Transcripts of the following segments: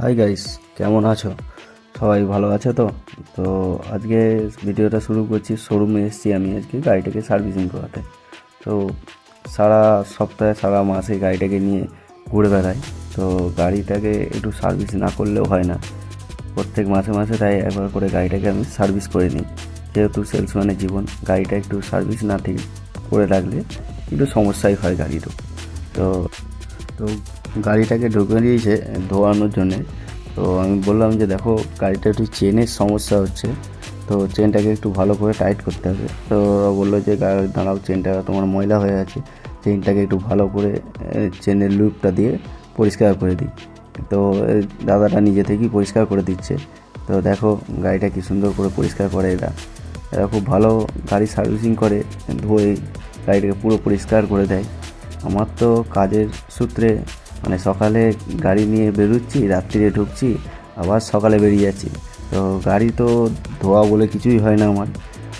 Hi guys কেমন আছো? সবাই ভালো আছে তো? তো আজকে ভিডিওটা শুরু করছি শোরুমে এসেছি আমি আজকে গাড়িটাকে সার্ভিসিং করাতে। তো সারা সপ্তাহে, সারা মাসে গাড়িটাকে নিয়ে ঘুরে বেড়াই। তো গাড়িটাকে একটু সার্ভিস না করলেও হয় না। প্রত্যেক মাসে মাসে তাই একবার করে গাড়িটাকে আমি সার্ভিস করে নিই। যেহেতু সেলসম্যানের জীবন, গাড়িটা একটু সার্ভিস না ঠিক করে রাখলে একটু সমস্যাই হয় গাড়িরও। তো তো গাড়িটাকে ঢুকে দিয়েছে ধোয়ানোর জন্যে। তো আমি বললাম যে, দেখো, গাড়িটা একটু চেনের সমস্যা হচ্ছে। তো চেনটাকে একটু ভালো করে টাইট করতে হবে। তো ওরা বলল যে দাঁড়াও, চেনটা তোমার ময়লা হয়ে আছে। চেনটাকে একটু ভালো করে চেনের লুপটা দিয়ে পরিষ্কার করে দিই। তো দাদাটা নিজে থেকেই পরিষ্কার করে দিচ্ছে। তো দেখো, গাড়িটা কি সুন্দর করে পরিষ্কার করে এরা। এরা খুব ভালো গাড়ি সার্ভিসিং করে, ধুয়ে গাড়িটাকে পুরো পরিষ্কার করে দেয়। আমার তো কাজের সূত্রে মানে সকালে গাড়ি নিয়ে বেরোচ্ছি, রাত্রিরে ঢুকছি, আবার সকালে বেরিয়ে যাচ্ছি। তো গাড়ি তো ধোয়া বলে কিছুই হয় না আমার।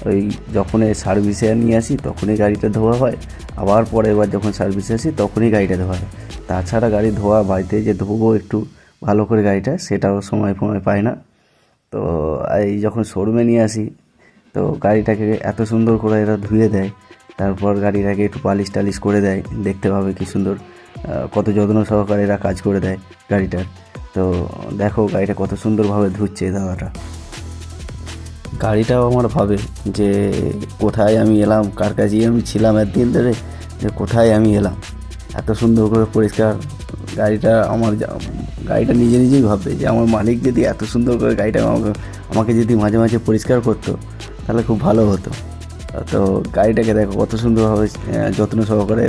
ওই যখন সার্ভিসে নিয়ে আসি, তখনই গাড়িটা ধোয়া হয়। আবার পরে এবার যখন সার্ভিসে আসি, তখনই গাড়িটা ধোয়া হয়। তাছাড়া গাড়ি ধোয়া বাড়িতে যে ধোবো একটু ভালো করে গাড়িটা, সেটাও সময় ফময় পায় না। তো এই যখন শোরুমে নিয়ে আসি, তো গাড়িটাকে এত সুন্দর করে এরা ধুয়ে দেয়। তারপর গাড়িটাকে একটু পালিশ টালিশ করে দেয়, দেখতে পাবে কি সুন্দর। কত যত্ন সহকারে এরা কাজ করে দেয় গাড়িটার। তো দেখো গাড়িটা কত সুন্দরভাবে ধুচ্ছে দাদাটা। গাড়িটাও আমার ভাবে যে কোথায় আমি এলাম, কার কাছেই আমি ছিলাম একদিন ধরে, যে কোথায় আমি এলাম। এত সুন্দর করে পরিষ্কার গাড়িটা আমার গাড়িটা নিজে নিজেই ভাববে যে আমার মালিক যদি এত সুন্দর করে গাড়িটা আমাকে আমাকে যদি মাঝে মাঝে পরিষ্কার করতো, তাহলে খুব ভালো হতো। তো গাড়িটাকে দেখো কত সুন্দরভাবে যত্ন সহকারে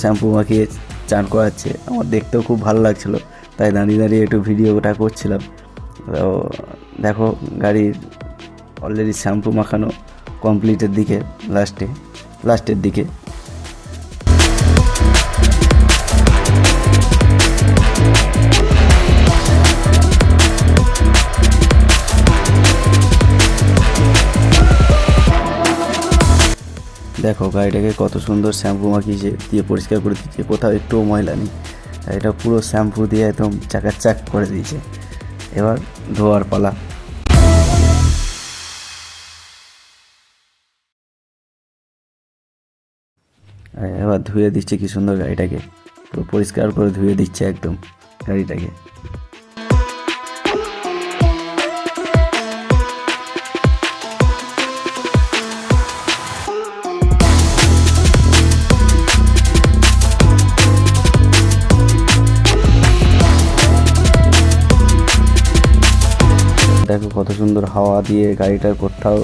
শ্যাম্পু মাখিয়ে চান করাচ্ছে। আমার দেখতেও খুব ভালো লাগছিল। তাই দাঁড়িয়ে দাঁড়িয়ে একটু ভিডিওটা করছিলাম। তো দেখো, গাড়ির অলরেডি শ্যাম্পু মাখানো কমপ্লিটের দিকে লাস্টে লাস্টের দিকে। দেখো গাড়িটাকে কত সুন্দর শ্যাম্পু মাখিয়েছে, দিয়ে পরিষ্কার করে দিচ্ছে কোথাও একটুও ময়লা নেই। এটা পুরো শ্যাম্পু দিয়ে একদম চাকাচাক করে দিয়েছে। এবার ধোয়ার পালা। এবার ধুয়ে দিচ্ছে কি সুন্দর গাড়িটাকে। পুরো পরিষ্কার করে ধুয়ে দিচ্ছে একদম গাড়িটাকে। দেখো কত সুন্দর হাওয়া দিয়ে গাড়িটার কোথাও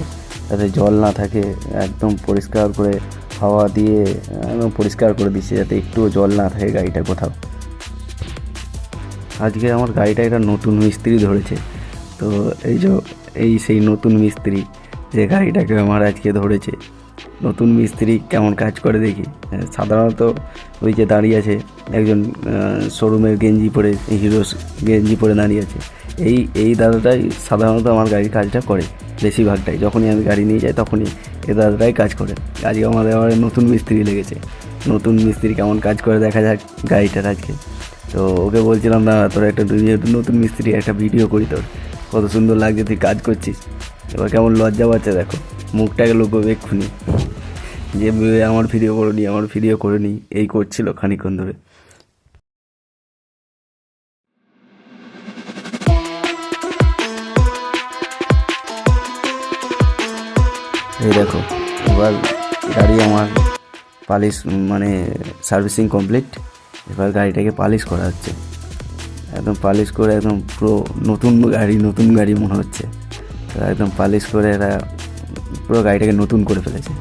যাতে জল না থাকে, একদম পরিষ্কার করে হাওয়া দিয়ে, একদম পরিষ্কার করে দিচ্ছে যাতে একটুও জল না থাকে গাড়িটা কোথাও। আজকে আমার গাড়িটা একটা নতুন মিস্ত্রি ধরেছে। তো এই যে, এই সেই নতুন মিস্ত্রি যে গাড়িটাকে আমার আজকে ধরেছে। নতুন মিস্ত্রি কেমন কাজ করে দেখি। সাধারণত ওই যে দাঁড়িয়ে আছে একজন শোরুমের গেঞ্জি পরে হিরো গেঞ্জি পরে দাঁড়িয়ে আছে। এই এই দাদাটাই সাধারণত আমার গাড়ির কাজটা করে বেশিরভাগটাই। যখনই আমি গাড়ি নিয়ে যাই তখনই এই দাদাটাই কাজ করে। আজকে আমাদের আবার নতুন মিস্ত্রি লেগেছে। নতুন মিস্ত্রি কেমন কাজ করে দেখা যাক গাড়িটার আজকে। তো ওকে বলছিলাম না তোর একটা যেহেতু নতুন মিস্ত্রি একটা ভিডিও করি তোর। কত সুন্দর লাগছে তুই কাজ করছিস। এবার কেমন লজ্জা পাচ্ছে দেখো। মুখটাকে লোক এক্ষুনি। যে "বে, আমার ভিডিও করে নি আমার ভিডিও করে নি। এই করছিল খানিক্ষণ ধরে। এই দেখো, এবার গাড়ি আমার পালিশ মানে সার্ভিসিং কমপ্লিট। এবার গাড়িটাকে পালিশ করা হচ্ছে। একদম পালিশ করে একদম পুরো নতুন গাড়ি নতুন গাড়ি মনে হচ্ছে। একদম পালিশ করে এরা পুরো গাড়িটাকে নতুন করে ফেলেছে।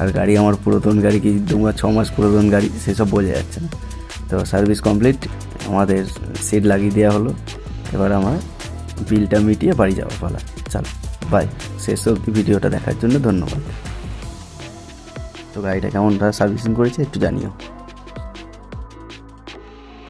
আর গাড়ি আমার পুরাতন গাড়ি কি দু ছ মাস পুরাতন গাড়ি, সেসব বোঝা যাচ্ছে না। তো সার্ভিস কমপ্লিট, আমাদের সিট লাগিয়ে দেওয়া হলো। এবার আমার বিলটা মিটিয়ে বাড়ি যাওয়া পালা। চল। বাই শেষ অবধি ভিডিওটা দেখার জন্য ধন্যবাদ। তো গাড়িটা কেমন সার্ভিসিং করেছে একটু জানিও।